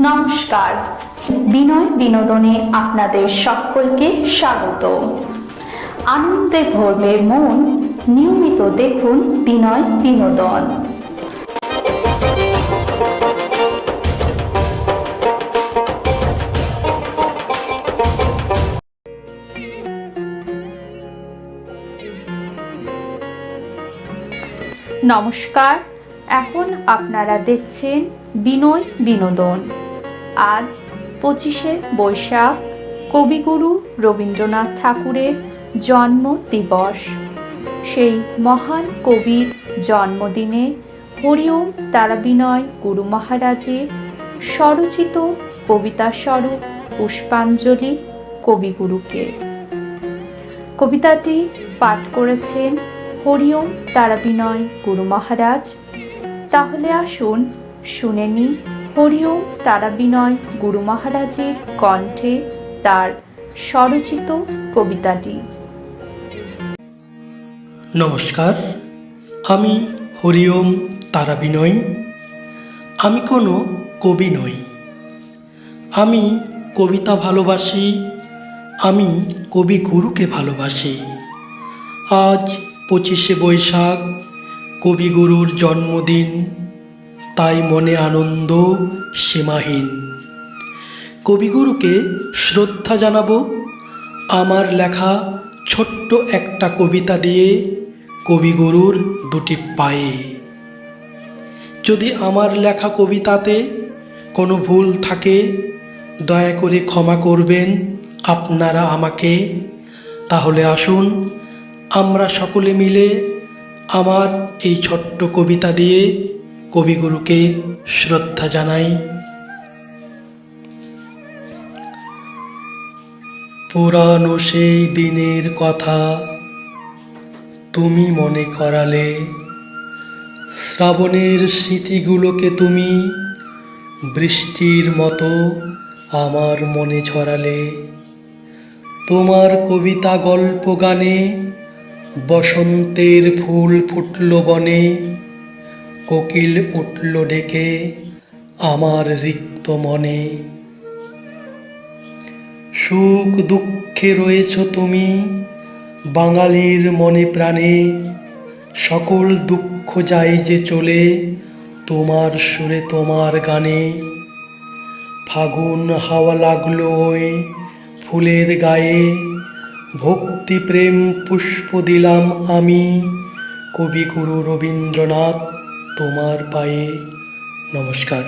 নমস্কার। বিনয় বিনোদনে আপনাদের সকলকে স্বাগত। আনন্দে ভরবে মন, নিয়মিত দেখুন বিনয় বিনোদন। নমস্কার, এখন আপনারা দেখছেন বিনয় বিনোদন। আজ পঁচিশে বৈশাখ, কবিগুরু রবীন্দ্রনাথ ঠাকুরের জন্ম দিবস। সেই মহান কবির জন্মদিনে হরিওম তারাবিনয় গুরু মহারাজের স্বরচিত কবিতা স্বরূপ পুষ্পাঞ্জলি কবিগুরুকে। কবিতাটি পাঠ করেছেন হরিওম তারাবিনয় গুরু মহারাজ। তাহলে আসুন শুনে নি হরিওম তারাবিনয় গুরু মহারাজের কণ্ঠে তার স্বরচিত কবিতাটি। নমস্কার, আমি হরিওম তারাবিনয়। আমি কোনো কবি নই। আমি কবিতা ভালোবাসি, আমি কবি গুরুকে ভালোবাসি। আজ পঁচিশে বৈশাখ কবিগুরুর জন্মদিন। তাই মনে আনন্দ সীমাহীন। কবিগুরুকে শ্রদ্ধা জানাব, আমার লেখা ছোট্ট একটা কবিতা দিয়ে কবিগুরুর দুটি পায়ে। যদি আমার লেখা কবিতাতে কোনো ভুল থাকে, দয়া করে ক্ষমা করবেন আপনারা আমাকে। তাহলে আসুন, আমরা সকলে মিলে আমার এই ছোট্ট কবিতা দিয়ে কবিগুরুকে শ্রদ্ধা জানাই। পুরানো সেই দিনের কথা তুমি মনে করালে, শ্রাবণের স্মৃতিগুলোকে তুমি বৃষ্টির মতো আমার মনে ছড়ালে। তোমার কবিতা গল্প গানে বসন্তের ফুল ফুটল বনে কোকিল উঠল ডেকে আমার রিক্ত মনে। সুখ দুঃখে রয়েছ তুমি বাঙালির মনে প্রাণে। সকল দুঃখ যায় যে চলে তোমার সুরে তোমার গানে। ফাগুন হাওয়া লাগল ওই ফুলের গায়ে। ভক্তি প্রেম পুষ্প দিলাম আমি কবিগুরু রবীন্দ্রনাথ। তোমার পায়ে নমস্কার।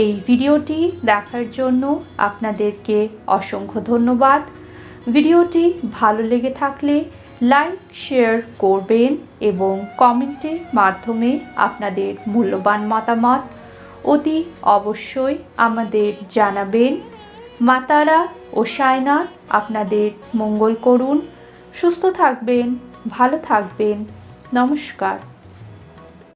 এই ভিডিওটি দেখার জন্য আপনাদেরকে অসংখ্য ধন্যবাদ। ভিডিওটি ভালো লেগে থাকলে লাইক, শেয়ার করবেন এবং কমেন্টের মাধ্যমে আপনাদের মূল্যবান মতামত অতি অবশ্যই আমাদের জানাবেন। মাতারা ও সায়নাথ আপনাদের মঙ্গল করুন। সুস্থ থাকবেন ভালো থাকবেন। নমস্কার।